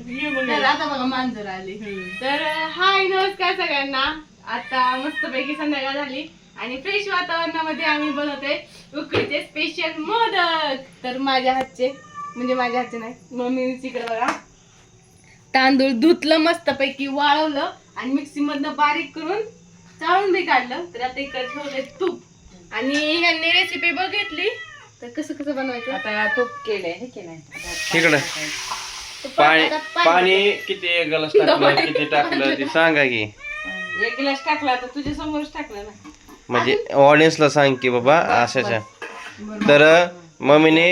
तर आता बघा मांजर आली. तर हाय नमस्कार सगळ्यांना. आता मस्तपैकी संध्याकाळ झाली आणि फ्रेश वातावरणामध्ये आम्ही बनवतोय उकडीचे स्पेशल मोदक. तर माझ्या हातचे म्हणजे माझ्या हातचे नाही मम्मी तिकडे बघा. तांदूळ धुतलं मस्तपैकी वाळवलं आणि मिक्सी मधनं बारीक करून चाळून बी काढलं. तर आता इकडे ठेवलंय तूप. आणि ह्यांनी रेसिपी बघितली. तर कसं कसं बनवायचं? आता तूप केलंय हे केलंय. इकडं. पाणी पाणी किती एक ग्लास टाकलं किती टाकलं ते सांगा की. एक गिलास टाकला तर तुझ्या समोरच टाकला ना. म्हणजे ऑडियन्सला सांग की बाबा अशाच्या. तर मम्मीने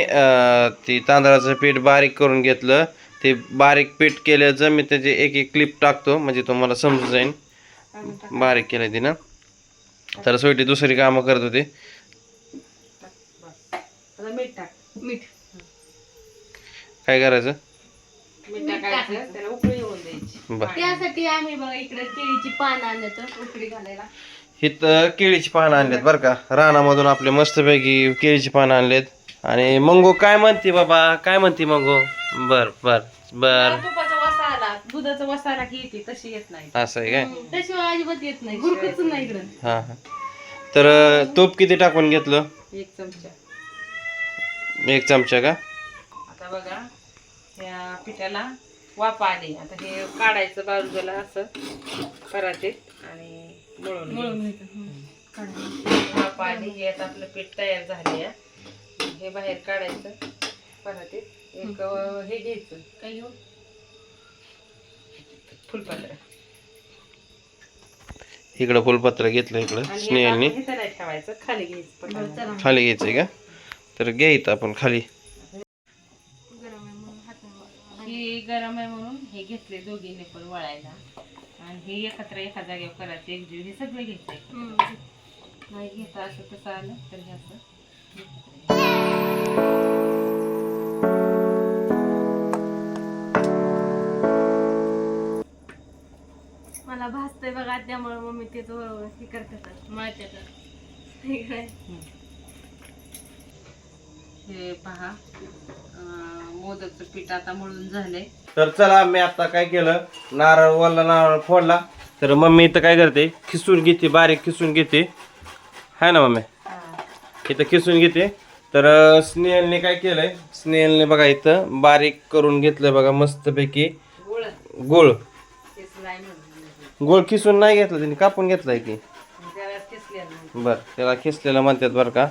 ती तांदळाचं पीठ बारीक करून घेतलं. ते बारीक पीठ केल्याचं मी त्याची एक एक क्लिप टाकतो म्हणजे तुम्हाला समजून जाईल बारीक केलं तिनं. तर शेवटी दुसरी कामं करत होती. काय करायचं? मीठ टाकायचं त्याला उकळी येऊन द्यायची. बरं. त्यासाठी आम्ही बघा इकडे केळीची पानं आणलं उकडी घालायला. इथं केळीची पानं आणलेत बरं का. रानामधून आपले मस्तपैकी केळीची पानं आणलेत. आणि मंगो काय म्हणते बाबा? काय म्हणते मंगो? बर बर बर. तुपाचा वसा आला. दुधाचा वसा आला की येते तशी येत नाही. असं आहे काय? त्याशिवाय अजिबात येत नाही. गुरकुच नाही इकडं. हां हां. तर अं, तूप किती टाकून घेतलं? एक चमचा. एक चमचा का? आता बघा. या पिठाला वाफ आली आता हे काढायचं बाजूला असं परातीत आणि मळून मळून घ्यायचं. घ्यायचं. हं. वाफ आली हे आता आपलं पीठ तयार झाले हे बाहेर काढायचं परातीत एक हे घ्यायचं काय घेऊ? फुलपात्र इकडं फुलपत्र घेतलं इकडं हे स्नेहलनी ठेवायचं खाली घ्यायचं. खाली घ्यायचंय का तर घ्या इथं आपण खाली गरम आहे म्हणून हे घेतले दोघीने पण वळायला. आणि हे एकत्र एका जागेवर करायचे एकजीव हे सगळे घ्यायचे. हं. नाही घेता असं तसं आलं तर हे असं. मला भासतंय बघा त्यामुळे मम्मी ते तो हे करतात इकडे. हे पहा. मोदकचं पीठ आता मळून झालंय. तर चला मी आता काय केलं? नारळ वल्ला नारळ फोडला. तर मम्मी इथं काय करते? खिसून घेते बारीक खिसून घेते. हाय ना मम्मी? इथं खिसून घेते. तर स्नेहलने काय केलंय? स्नेहलने बघा इथं बारीक करून घेतलंय बघा मस्तपैकी. गोळ. गोळ. खिसून नाही घेतलं त्यांनी कापून घेतलाय की. बर त्याला खिसलेलं म्हणतात बरं का.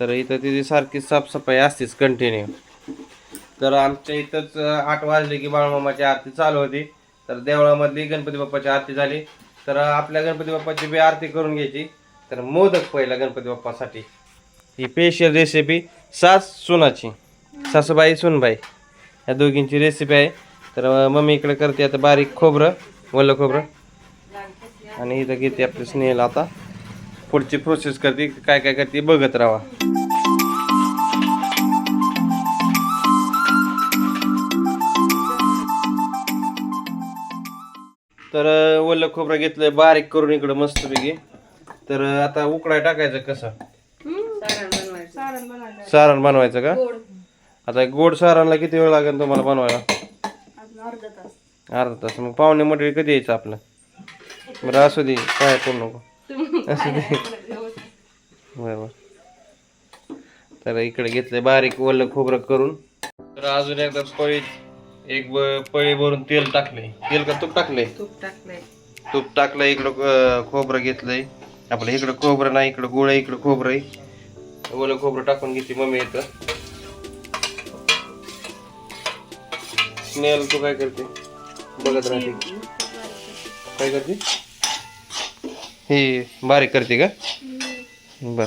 तर इथं तिची सारखी साफसफाई असतेच कंटिन्यू तर आमच्या इथंच आठ वाजले की बाळमामाची आरती चालू होती. तर देवळामधली गणपती बाप्पाची आरती झाली. तर आपल्या गणपती बाप्पाची बी आरती करून घ्यायची. तर मोदक पहिला गणपती बाप्पासाठी. ही स्पेशल रेसिपी सास सुनाची. सासूबाई सुनबाई. या दोघींची रेसिपी आहे. तर मम्मी इकडे करते आता बारीक खोबरं वल्लं खोबरं. आणि इथं घेते आपली स्नेहल आता. पुढची प्रोसेस करते काय काय करते बघत राहा. तर अं, ओलं खोबरं घेतलंय बारीक करून इकडं मस्तपैकी. तर आता उकडाय टाकायचं कसं? सारण बनवायचं का? आता एक गोड सारणला किती वेळ लागेल तुम्हाला बनवायला? अर्धा तास. मग पाहुणे मटेरियल कधी यायचं आपलं? बरं असू दे काय करू नको. असू दे. बरोबर तर इकडे घेतलंय बारीक ओलं खोबरं करून. तर अजून एकदा पळी एक ब- पळी भरून तेल टाकले तेल का तूप टाकले तूप टाकलंय. तूप टाकलं इकडं खोबरं घेतलंय. आपलं इकडं खोबरं नाही इकडं गुळ आहे इकडं खोबरं आहे. ओलं खोबरं टाकून घेते मम्मी इथं. स्नेहल तू काय करते? बघत राहते. काय करते? हे बारीक करते का? बर.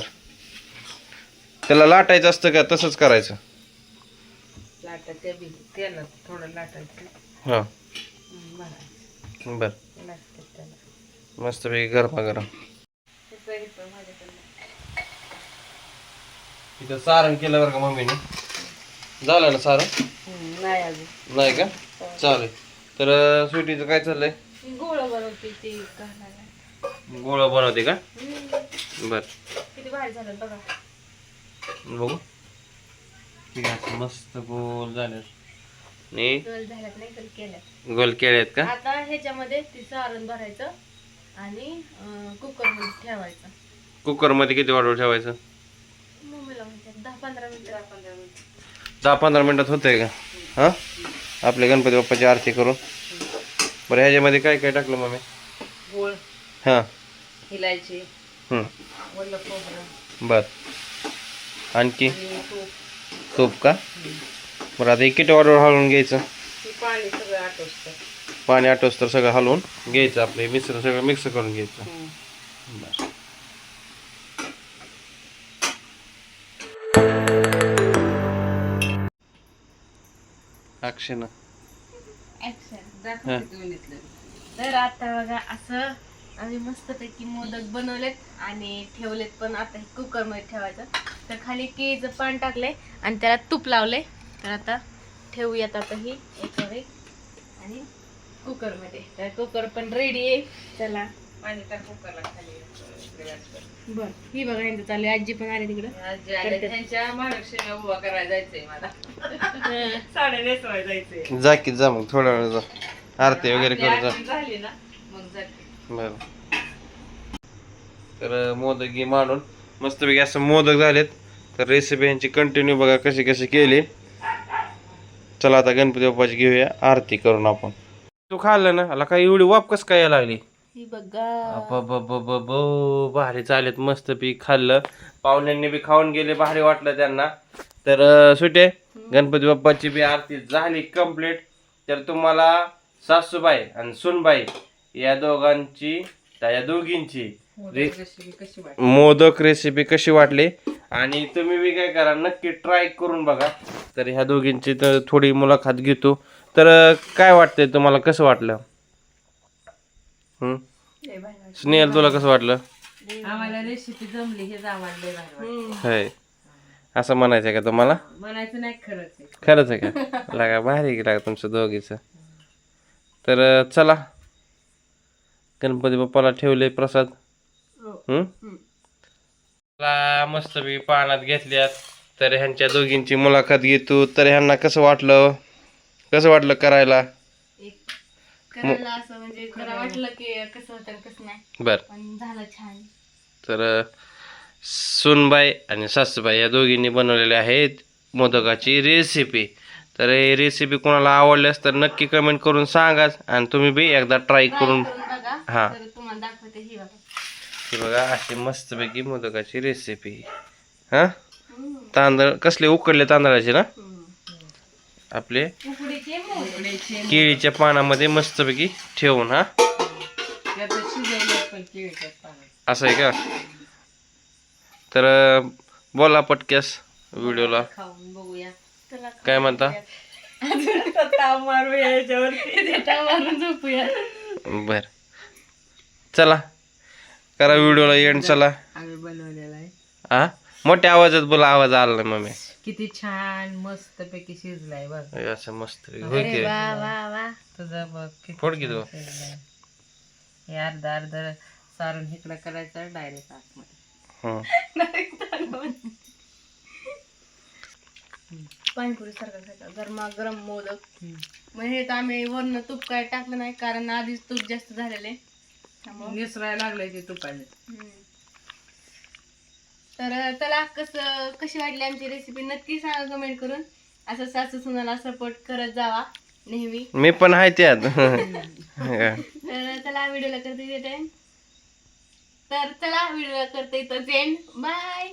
त्याला लाटायचं असतं का तसंच करायचं? लाटा ते बी तेलात थोडं लाटायचं. हां. बरं बर. लागतं त्याला. मस्तपैकी गरमा गरम माझ्याकडनं इथं सारण केलं बरं का मम्मीने? झालं ना सारण? नाही अजून. नाही का? चालेल. तर स्वीटीचं काय चाललंय? गोळ बनवते ते घालायला. गोळा बनवते का? बर. किती भारी झालं बघा. बघू. आहे मस्त गोल झाले आणि? गोल झाल्यात नाही केल्यात. गोल केळे आहेत का? आता ह्याच्यामध्ये ती सारण भरायचं आणि कुकरमध्ये ठेवायचं. कुकरमध्ये किती वाढवून ठेवायचं? मम्मीला म्हणतात दहा पंधरा मिनिटं. दहा पंधरा मिनिटं. दहा पंधरा मिनिटात होतंय का? हा? आपल्या गणपती बाप्पाची आरती करून बरं ह्याच्यामध्ये काय काय टाकलं मम्मी? गोळ. हां. इलायची. हं, वल्ल खोबरं. बर. आणखी? आणि तूप. तूप का? बरं आता एक ऑर्डर हलवून घ्यायचं? पाणी सगळं आटोसतं पाणी आटोस तर सगळं हलवून घ्यायचं आपलं मिश्रण सगळं मिक्स करून घ्यायचं. बरं. अक्षय ना. तर आता बघा असं आम्ही मस्तपैकी मोदक बनवलेत आणि ठेवलेत पण आता हे कुकरमध्ये ठेवायचं. तर खाली केळीचं पान टाकलंय आणि त्याला तूप लावलंय. तर आता ठेवूयात आता ही याच्यावर एक आणि कुकरमध्ये तर कुकर पण रेडी आहे. चला. पाणी टाक कुकरला खाली. बर. ही बघा यांचं चालू आहे. आजी पण आली तिकडं. आजी त्यांच्या महालक्ष्मी उभा करायला जायचंय मला. साड्या नेसवायला जायचंय. जा की जा मग. थोड्या वेळ जा. आरती वगैरे आपली करून जा. आरती झाली ना मग जाते बरं. तर मोदक घे मांडून मस्तपैकी असं मोदक झालेत. तर रेसिपी यांची कंटिन्यू बघा कशी कशी केली. चला आता गणपती बाप्पाची घेऊया. आरती करून आपण. तू खाल्लं ना? आला काय एवढी वाप कस काय लागली? भारी चालेत मस्त पीक खाल्लं पाहुण्यांनी बी खाऊन गेले भारी वाटलं त्यांना तर सुटे गणपती बाप्पाची बी आरती झाली कंप्लीट तर तुम्हाला सासूबाई आणि सुनबाई या दोघांची त्या या दोघींची रे- रेसिपी कशी वाटली? मोदक रेसिपी कशी वाटली? आणि तुम्ही बी काय करा नक्की ट्राय करून बघा. तर ह्या दोघींची तर थोडी मुलाखत घेतो. तर काय वाटतंय तुम्हाला? कसं वाटलं? हं? स्नेहल तुला कसं वाटलं? आम्हाला रेसिपी जमली हे वाटलं. होय. असं म्हणायचं का तुम्हाला? म्हणायचं नाही खरंच आहे. खरंच आहे का? लागा भारी की लागा तुमचं दोघीचं. तर चला. गणपती बाप्पाला ठेवले प्रसाद. हं? मला मस्तपैकी पाण्यात घेतल्यात. तर ह्यांच्या दोघींची मुलाखत घेतो. तर ह्यांना कसं वाटलं? कसं वाटलं करायला? एक करायला असं म्हणजे जरा वाटलं की कसं होतं आणि कसं नाही. बर. पण झालं छान. तर सुनबाई आणि सासूबाई या दोघींनी बनवलेले आहेत मोदकाची रेसिपी तर ही रेसिपी कोणाला आवडल्यास तर नक्की कमेंट करून सांगाच आणि तुम्ही बी एकदा ट्राय करून करून बघा. हा. तर तुम्हाला दाखवते ही बघा. ही बघा अशी मस्तपैकी मोदकाची रेसिपी हां. तांदळ कसले? उकडले तांदळाचे ना. आपले केळीच्या पानामध्ये मस्तपैकी ठेवून हा? असं आहे का? तर बोला पटक्यास व्हिडिओला. काय म्हणता? बर. चला. करा व्हिडिओला एंड चला. आम्ही बनवलेला आहे. हा मोठ्या आवाजात बोला आवाज आला नाही मम्मी. किती छान मस्त पैकी शिजलाय बघ. असं मस्त होय की. वा वा वा. तुझं बघ किती फोड की तू? शिजलाय. हे अर्ध अर्ध सारून इकडं करायचं डायरेक्ट आतमध्ये. हं. पाणीपुरी सारखं खायचं. गरमा गरम मोदक. मग हे तर आम्ही वरनं तूप काय टाकलं नाही कारण आधीच तूप जास्त झालेले मिसरायला लागलंय ते तुपाने. तर चला कसं कशी वाटली आमची रेसिपी नक्की सांगा कमेंट करून. असं सासू सुनाला सपोर्ट करत जावा नेहमी. मी पण आहे त्यात. तर चला व्हिडिओला करते येते तर चला व्हिडिओला करते इथं एंड बाय